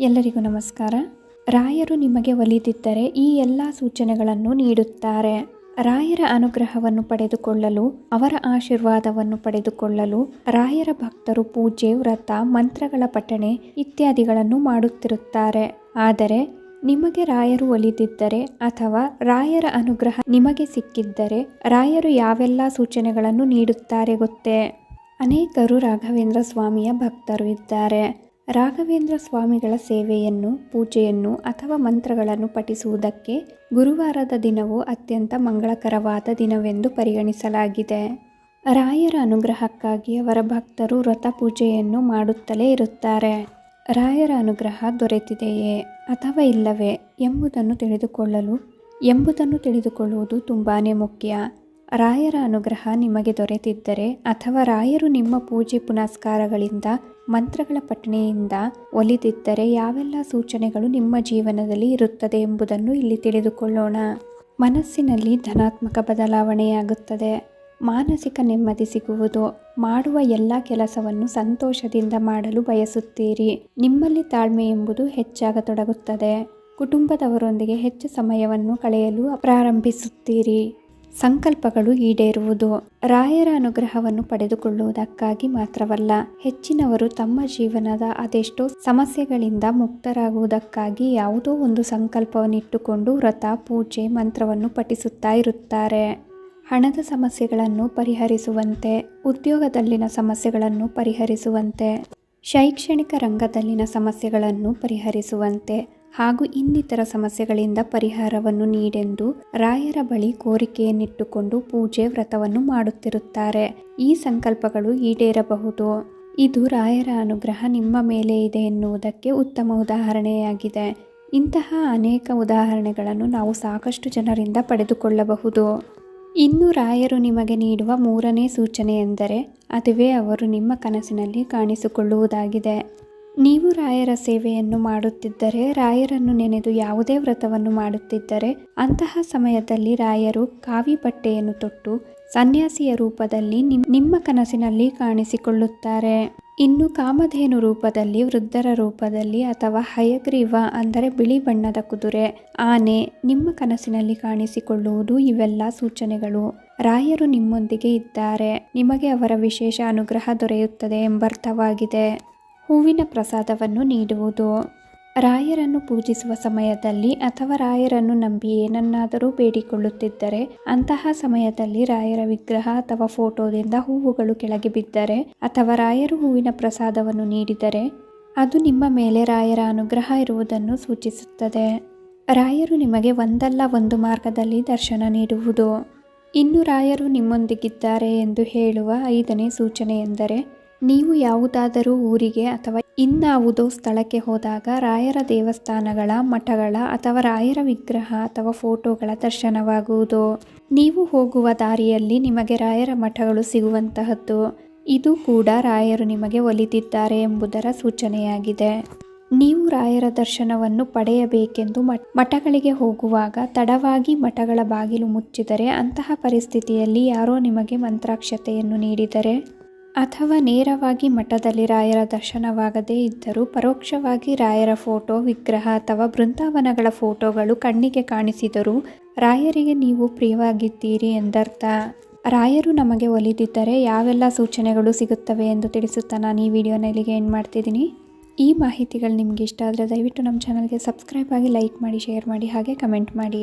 ಎಲ್ಲರಿಗೂ ನಮಸ್ಕಾರ. ರಾಯರು ನಿಮಗೆ ಒಲಿದಿದ್ದರೆ ಈ ಎಲ್ಲ ಸೂಚನೆಗಳನ್ನು ನೀಡುತ್ತಾರೆ. ರಾಯರ ಅನುಗ್ರಹವನ್ನು ಪಡೆದುಕೊಳ್ಳಲು, ಅವರ ಆಶೀರ್ವಾದವನ್ನು ಪಡೆದುಕೊಳ್ಳಲು, ರಾಯರ ಭಕ್ತರು ಪೂಜೆ, ವ್ರತ, ಮಂತ್ರಗಳ ಪಠಣೆ ಇತ್ಯಾದಿಗಳನ್ನು ಮಾಡುತ್ತಿರುತ್ತಾರೆ. ಆದರೆ, ನಿಮಗೆ ರಾಯರು ಒಲಿದಿದ್ದರೆ ಅಥವಾ ರಾಯರ ಅನುಗ್ರಹ ನಿಮಗೆ ಸಿಕ್ಕಿದ್ದರೆ, ರಾಯರು ಯಾವೆಲ್ಲ ಸೂಚನೆಗಳನ್ನು ನೀಡುತ್ತಾರೆ ಗೊತ್ತೇ? ಅನೇಕರು ರಾಘವೇಂದ್ರ ಸ್ವಾಮಿಯ ಭಕ್ತರು ಇದ್ದಾರೆ. ರಾಘವೇಂದ್ರ ಸ್ವಾಮಿಗಳ ಸೇವೆಯನ್ನು, ಪೂಜೆಯನ್ನು ಅಥವಾ ಮಂತ್ರಗಳನ್ನು ಪಠಿಸುವುದಕ್ಕೆ ಗುರುವಾರದ ದಿನವು ಅತ್ಯಂತ ಮಂಗಳಕರವಾದ ದಿನವೆಂದು ಪರಿಗಣಿಸಲಾಗಿದೆ. ರಾಯರ ಅನುಗ್ರಹಕ್ಕಾಗಿ ಅವರ ಭಕ್ತರು ವ್ರತ ಪೂಜೆಯನ್ನು ಮಾಡುತ್ತಲೇ ಇರುತ್ತಾರೆ. ರಾಯರ ಅನುಗ್ರಹ ದೊರೆತಿದೆಯೇ ಅಥವಾ ಇಲ್ಲವೇ ಎಂಬುದನ್ನು ತಿಳಿದುಕೊಳ್ಳಲು, ಎಂಬುದನ್ನು ತಿಳಿದುಕೊಳ್ಳುವುದು ತುಂಬಾ ಮುಖ್ಯ. ರಾಯರ ಅನುಗ್ರಹ ನಿಮಗೆ ದೊರೆತಿದ್ದರೆ ಅಥವಾ ರಾಯರು ನಿಮ್ಮ ಪೂಜೆ ಪುನಸ್ಕಾರಗಳಿಂದ ಮಂತ್ರಗಳ ಪಠಣೆಯಿಂದ ಒಲಿದಿದ್ದರೆ ಯಾವೆಲ್ಲ ಸೂಚನೆಗಳು ನಿಮ್ಮ ಜೀವನದಲ್ಲಿ ಇರುತ್ತದೆ ಎಂಬುದನ್ನು ಇಲ್ಲಿ ತಿಳಿದುಕೊಳ್ಳೋಣ. ಮನಸ್ಸಿನಲ್ಲಿ ಧನಾತ್ಮಕ ಬದಲಾವಣೆಯಾಗುತ್ತದೆ. ಮಾನಸಿಕ ನೆಮ್ಮದಿ ಸಿಗುವುದು. ಮಾಡುವ ಎಲ್ಲ ಕೆಲಸವನ್ನು ಸಂತೋಷದಿಂದ ಮಾಡಲು ಬಯಸುತ್ತೀರಿ. ನಿಮ್ಮಲ್ಲಿ ತಾಳ್ಮೆ ಎಂಬುದು ಹೆಚ್ಚಾಗತೊಡಗುತ್ತದೆ ಕುಟುಂಬದವರೊಂದಿಗೆ ಹೆಚ್ಚು ಸಮಯವನ್ನು ಕಳೆಯಲು ಪ್ರಾರಂಭಿಸುತ್ತೀರಿ. ಸಂಕಲ್ಪಗಳು ಈಡೇರುವುದು. ರಾಯರ ಅನುಗ್ರಹವನ್ನು ಪಡೆದುಕೊಳ್ಳುವುದಕ್ಕಾಗಿ ಮಾತ್ರವಲ್ಲ, ಹೆಚ್ಚಿನವರು ತಮ್ಮ ಜೀವನದ ಅದೆಷ್ಟೋ ಸಮಸ್ಯೆಗಳಿಂದ ಮುಕ್ತರಾಗುವುದಕ್ಕಾಗಿ ಯಾವುದೋ ಒಂದು ಸಂಕಲ್ಪವನ್ನಿಟ್ಟುಕೊಂಡು ವ್ರತ, ಪೂಜೆ, ಮಂತ್ರವನ್ನು ಪಠಿಸುತ್ತಾ ಇರುತ್ತಾರೆ. ಹಣದ ಸಮಸ್ಯೆಗಳನ್ನು ಪರಿಹರಿಸುವಂತೆ, ಉದ್ಯೋಗದಲ್ಲಿನ ಸಮಸ್ಯೆಗಳನ್ನು ಪರಿಹರಿಸುವಂತೆ, ಶೈಕ್ಷಣಿಕ ರಂಗದಲ್ಲಿನ ಸಮಸ್ಯೆಗಳನ್ನು ಪರಿಹರಿಸುವಂತೆ ಹಾಗೂ ಇನ್ನಿತರ ಸಮಸ್ಯೆಗಳಿಂದ ಪರಿಹಾರವನ್ನು ನೀಡೆಂದು ರಾಯರ ಬಳಿ ಕೋರಿಕೆಯನ್ನಿಟ್ಟುಕೊಂಡು ಪೂಜೆ ವ್ರತವನ್ನು ಮಾಡುತ್ತಿರುತ್ತಾರೆ. ಈ ಸಂಕಲ್ಪಗಳು ಈಡೇರಬಹುದು. ಇದು ರಾಯರ ಅನುಗ್ರಹ ನಿಮ್ಮ ಮೇಲೆ ಇದೆ ಎನ್ನುವುದಕ್ಕೆ ಉತ್ತಮ ಉದಾಹರಣೆಯಾಗಿದೆ. ಇಂತಹ ಅನೇಕ ಉದಾಹರಣೆಗಳನ್ನು ನಾವು ಸಾಕಷ್ಟು ಜನರಿಂದ ಪಡೆದುಕೊಳ್ಳಬಹುದು. ಇನ್ನು ರಾಯರು ನಿಮಗೆ ನೀಡುವ ಮೂರನೇ ಸೂಚನೆ ಎಂದರೆ, ಅದುವೇ ಅವರು ನಿಮ್ಮ ಕನಸಿನಲ್ಲಿ ಕಾಣಿಸಿಕೊಳ್ಳುವುದಾಗಿದೆ. ನೀವು ರಾಯರ ಸೇವೆಯನ್ನು ಮಾಡುತ್ತಿದ್ದರೆ, ರಾಯರನ್ನು ನೆನೆದು ಯಾವುದೇ ವ್ರತವನ್ನು ಮಾಡುತ್ತಿದ್ದರೆ, ಅಂತಹ ಸಮಯದಲ್ಲಿ ರಾಯರು ಕಾವಿ ಬಟ್ಟೆಯನ್ನು ತೊಟ್ಟು ಸನ್ಯಾಸಿಯ ರೂಪದಲ್ಲಿ ನಿಮ್ಮ ಕನಸಿನಲ್ಲಿ ಕಾಣಿಸಿಕೊಳ್ಳುತ್ತಾರೆ. ಇನ್ನು ಕಾಮಧೇನು ರೂಪದಲ್ಲಿ, ವೃದ್ಧರ ರೂಪದಲ್ಲಿ ಅಥವಾ ಹಯಗ್ರೀವ ಅಂದರೆ ಬಿಳಿ ಬಣ್ಣದ ಕುದುರೆ, ಆನೆ ನಿಮ್ಮ ಕನಸಿನಲ್ಲಿ ಕಾಣಿಸಿಕೊಳ್ಳುವುದು ಇವೆಲ್ಲ ಸೂಚನೆಗಳು. ರಾಯರು ನಿಮ್ಮೊಂದಿಗೆ ಇದ್ದಾರೆ. ನಿಮಗೆ ಅವರ ವಿಶೇಷ ಅನುಗ್ರಹ ದೊರೆಯುತ್ತದೆ ಎಂಬರ್ಥವಾಗಿದೆ. ಹೂವಿನ ಪ್ರಸಾದವನ್ನು ನೀಡುವುದು. ರಾಯರನ್ನು ಪೂಜಿಸುವ ಸಮಯದಲ್ಲಿ ಅಥವಾ ರಾಯರನ್ನು ನಂಬಿ ಏನನ್ನಾದರೂ ಬೇಡಿಕೊಳ್ಳುತ್ತಿದ್ದರೆ, ಅಂತಹ ಸಮಯದಲ್ಲಿ ರಾಯರ ವಿಗ್ರಹ ಅಥವಾ ಫೋಟೋದಿಂದ ಹೂವುಗಳು ಕೆಳಗೆ ಬಿದ್ದರೆ ಅಥವಾ ರಾಯರು ಹೂವಿನ ಪ್ರಸಾದವನ್ನು ನೀಡಿದರೆ, ಅದು ನಿಮ್ಮ ಮೇಲೆ ರಾಯರ ಅನುಗ್ರಹ ಇರುವುದನ್ನು ಸೂಚಿಸುತ್ತದೆ. ರಾಯರು ನಿಮಗೆ ಒಂದಲ್ಲ ಒಂದು ಮಾರ್ಗದಲ್ಲಿ ದರ್ಶನ ನೀಡುವುದು. ಇನ್ನು ರಾಯರು ನಿಮ್ಮೊಂದಿಗಿದ್ದಾರೆ ಎಂದು ಹೇಳುವ ಐದನೇ ಸೂಚನೆ ಎಂದರೆ ನೀವು ಯಾವುದಾದರೂ ಊರಿಗೆ ಅಥವಾ ಇನ್ನಾವುದೋ ಸ್ಥಳಕ್ಕೆ ಹೋದಾಗ ರಾಯರ ದೇವಸ್ಥಾನಗಳ ಮಠಗಳ ಅಥವಾ ರಾಯರ ವಿಗ್ರಹ ಅಥವಾ ಫೋಟೋಗಳ ದರ್ಶನವಾಗುವುದು. ನೀವು ಹೋಗುವ ದಾರಿಯಲ್ಲಿ ನಿಮಗೆ ರಾಯರ ಮಠಗಳು ಸಿಗುವಂತಹದ್ದು. ಇದು ಕೂಡ ರಾಯರು ನಿಮಗೆ ಒಲಿದಿದ್ದಾರೆ ಎಂಬುದರ ಸೂಚನೆಯಾಗಿದೆ. ನೀವು ರಾಯರ ದರ್ಶನವನ್ನು ಪಡೆಯಬೇಕೆಂದು ಮಠಗಳಿಗೆ ಹೋಗುವಾಗ ತಡವಾಗಿ ಮಠಗಳ ಬಾಗಿಲು ಮುಚ್ಚಿದರೆ ಅಂತಹ ಪರಿಸ್ಥಿತಿಯಲ್ಲಿ ಯಾರೋ ನಿಮಗೆ ಮಂತ್ರಾಕ್ಷತೆಯನ್ನು ನೀಡಿದರೆ. ಅಥವಾ ನೇರವಾಗಿ ಮಠದಲ್ಲಿ ರಾಯರ ದರ್ಶನವಾಗದೇ ಇದ್ದರೂ ಪರೋಕ್ಷವಾಗಿ ರಾಯರ ಫೋಟೋ, ವಿಗ್ರಹ ಅಥವಾ ಬೃಂದಾವನಗಳ ಫೋಟೋಗಳು ಕಣ್ಣಿಗೆ ಕಾಣಿಸಿದರೂ ರಾಯರಿಗೆ ನೀವು ಪ್ರಿಯವಾಗಿದ್ದೀರಿ ಎಂದರ್ಥ. ರಾಯರು ನಮಗೆ ಒಲಿದಿದ್ದರೆ ಯಾವೆಲ್ಲ ಸೂಚನೆಗಳು ಸಿಗುತ್ತವೆ ಎಂದು ತಿಳಿಸುತ್ತಾ ನಾನು ಈ ವಿಡಿಯೋನ ಇಲ್ಲಿಗೆ ಏನು ಮಾಡ್ತಿದ್ದೀನಿ. ಈ ಮಾಹಿತಿಗಳು ನಿಮಗೆ ಇಷ್ಟ ಆದರೆ ದಯವಿಟ್ಟು ನಮ್ಮ ಚಾನಲ್ಗೆ ಸಬ್ಸ್ಕ್ರೈಬ್ ಆಗಿ ಲೈಕ್ ಮಾಡಿ ಶೇರ್ ಮಾಡಿ, ಹಾಗೆ ಕಮೆಂಟ್ ಮಾಡಿ.